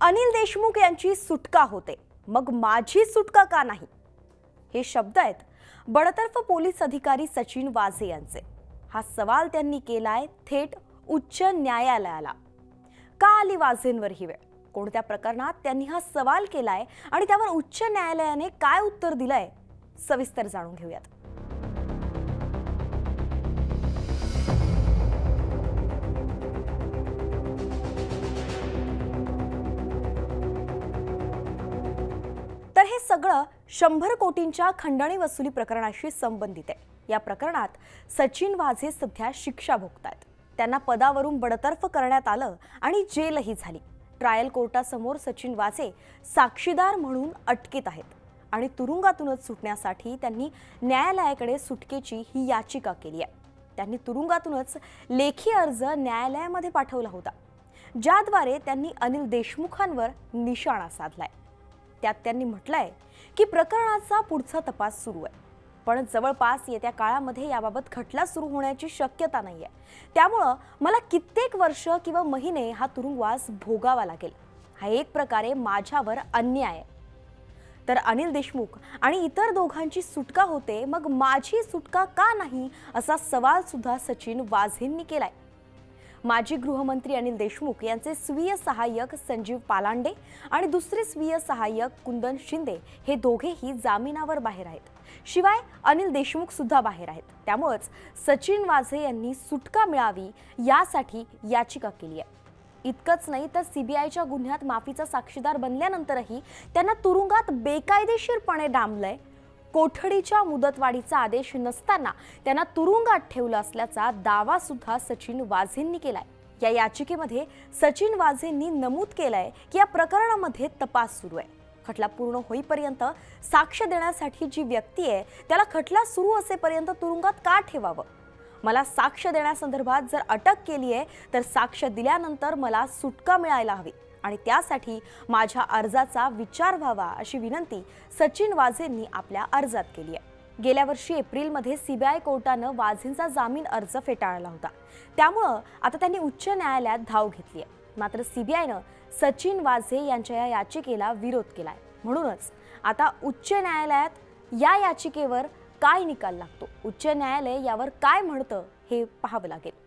अनिल देशमुख यांची सुटका होते. मग माझी सुटका का नाही? हे शब्द आहेत बडतर्फ पोलीस अधिकारी सचिन वाझे यांचे. हा सवाल त्यांनी केलाय थेट उच्च न्यायालयाला. का आली वाझेंवर ही वेळ? कोणत्या प्रकरणात त्यांनी हा सवाल केलाय आणि त्यावर उच्च न्यायालयाने काय उत्तर दिलंय? सविस्तर जाणून घेऊयात. तर हे सगळं शंभर कोटींच्या खंडणी वसुली प्रकरणाशी संबंधित आहे. या प्रकरणात सचिन वाझे सध्या शिक्षा भोगतायत. त्यांना पदावरून बडतर्फ करण्यात आलं आणि जेलही झाली. ट्रायल कोर्टासमोर सचिन वाझे साक्षीदार म्हणून अटकेत आहेत आणि तुरुंगातूनच सुटण्यासाठी त्यांनी न्यायालयाकडे सुटकेची ही याचिका केली आहे. त्यांनी तुरुंगातूनच लेखी अर्ज न्यायालयामध्ये पाठवला होता. ज्याद्वारे त्यांनी अनिल देशमुखांवर निशाणा साधलाय. त्यात त्यांनी म्हटलंय की प्रकरणाचा पुढचा तपास सुरू आहे. पण जवळपास येत्या काळामध्ये याबाबत खटला सुरू होण्याची शक्यता नाही आहे त्यामुळं मला कित्येक वर्ष किंवा महिने हा तुरुंगवास भोगावा लागेल. हा एक प्रकारे माझ्यावर अन्याय आहे. तर अनिल देशमुख आणि इतर दोघांची सुटका होते मग माझी सुटका का नाही असा सवाल सुद्धा सचिन वाझेंनी केलाय. माजी गृहमंत्री अनिल देशमुख यांचे स्वीय सहाय्यक संजीव पालांडे आणि दुसरे स्वीय सहाय्यक कुंदन शिंदे हे दोघेही जामिनावर बाहेर आहेत. शिवाय अनिल देशमुख सुद्धा बाहेर आहेत. त्यामुळेच सचिन वाझे यांनी सुटका मिळावी यासाठी याचिका केली आहे. इतकंच नाही तर सीबीआयच्या गुन्ह्यात माफीचा साक्षीदार बनल्यानंतरही त्यांना तुरुंगात बेकायदेशीरपणे डांबलंय कोठडीच्या मुदतवाढीचा आदेश नसताना त्यांना तुरुंगात ठेवलं असल्याचा दावा सुद्धा सचिन वाझेंनी केलाय. या याचिकेमध्ये सचिन वाझेंनी नमूद केलंय की या प्रकरणामध्ये तपास सुरू आहे. खटला पूर्ण होईपर्यंत साक्ष देण्यासाठी जी व्यक्ती आहे त्याला खटला सुरू असेपर्यंत तुरुंगात का ठेवावं? मला साक्ष देण्यासंदर्भात जर अटक केली आहे तर साक्ष दिल्यानंतर मला सुटका मिळायला हवी. आणि त्यासाठी माझ्या अर्जाचा विचार व्हावा अशी विनंती सचिन वाझेंनी आपल्या अर्जात केली आहे. गेल्या वर्षी एप्रिलमध्ये सीबीआय कोर्टानं वाझेंचा जामीन अर्ज फेटाळला होता. त्यामुळं आता त्यांनी उच्च न्यायालयात धाव घेतली आहे. मात्र सीबीआयनं सचिन वाझे यांच्या या याचिकेला विरोध केलाय. म्हणूनच आता उच्च न्यायालयात या याचिकेवर काय निकाल लागतो? उच्च न्यायालय यावर काय म्हणतं हे पाहावं लागेल.